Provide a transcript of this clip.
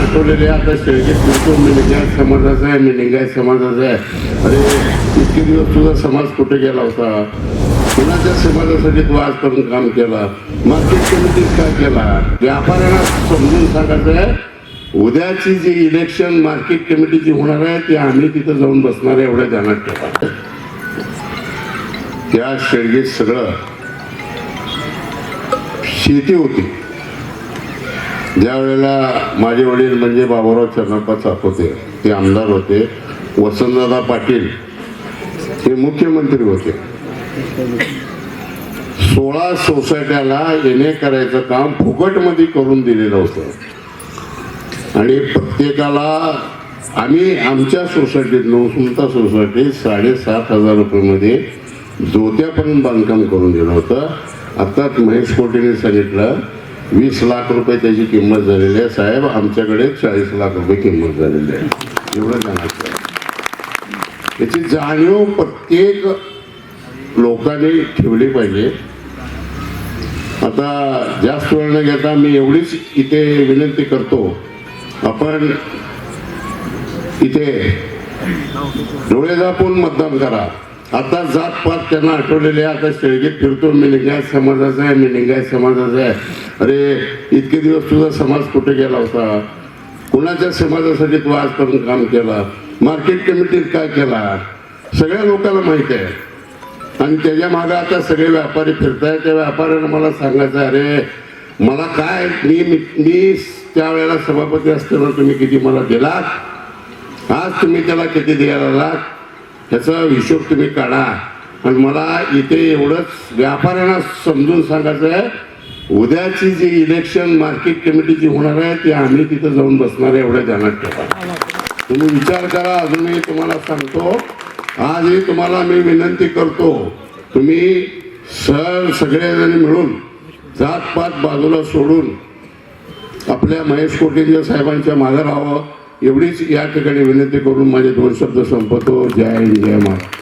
आठवलेले आता शेळके फिरतो मी लिंगायत समाजाचा आहे मी लिंगायत समाजाचा आहे. अरे इतके दिवस तुझा समाज कुठे गेला होता? कुणाच्या समाजासाठी तू करून काम केला. मार्केट कमिटीत काय केला? व्यापाऱ्यांना समजून सांगायचं आहे उद्याची जी इलेक्शन मार्केट कमिटीची होणार आहे ती आम्ही तिथं जाऊन बसणार आहे एवढ्या ध्यानात ठेवा. त्या शेळगेत सगळं शेती होती. ज्या वेळेला माझे वडील म्हणजे बाबाराव चरणप्पा चाकोते ते आमदार होते वसंतदादा पाटील हे मुख्यमंत्री होते. सोळा सोसायट्याला येणे करायचं काम फुकटमध्ये करून दिलेलं होतं. आणि प्रत्येकाला आम्ही आमच्या सोसायटीत नवसुमता सोसायटीत साडेसात हजार रुपयेमध्ये जोत्यापर्यंत बांधकाम करून दिलं होतं. आत्ताच महेश कोटेने सांगितलं वीस लाख रुपये त्याची किंमत झालेली आहे. साहेब आमच्याकडे चाळीस लाख रुपये किंमत झालेली आहे. एवढं सांगायचं याची जाणीव प्रत्येक लोकांनी ठेवली पाहिजे. आता जास्त वेळ न घेता मी एवढीच इथे विनंती करतो. आपण इथे डोळे जापून मतदान करा. आता जात पात त्यांना आठवलेले आता शेळगेत फिरतो मी लिंगायत समाजाचा आहे मी लिंगायत समाजाचा आहे. अरे इतके दिवस तुझा समाज कुठे गेला होता? कुणाच्या समाजासाठी तू आजपर्यंत काम केला? मार्केट कमिटीत काय केला? सगळ्या लोकांना माहिती आहे. आणि त्याच्यामागे आता सगळे व्यापारी फिरताय त्या व्यापाऱ्यांना मला सांगायचं आहे, अरे मला काय मी मी- मी त्यावेळेला सभापती असताना तुम्ही किती मला दिलात? आज तुम्ही त्याला किती द्यायला लागलात? ह्याचा हिशोब तुम्ही काढा. आणि मला इथे एवढंच व्यापाऱ्यांना समजून सांगायचं आहे उद्याची जी इलेक्शन मार्केट कमिटीची होणार आहे ती आम्ही तिथं जाऊन बसणार आहे एवढ्या ध्यानात ठेवा. तुम्ही विचार करा अजूनही तुम्हाला सांगतो. आजही तुम्हाला मी विनंती करतो तुम्ही सर सगळेजण मिळून जात पात बाजूला सोडून आपल्या महेश कोटेंच्या साहेबांच्या मागे राहावं एवढीच या ठिकाणी विनंती करून माझे दोन शब्द संपवतो. जय हिंद जय महाराज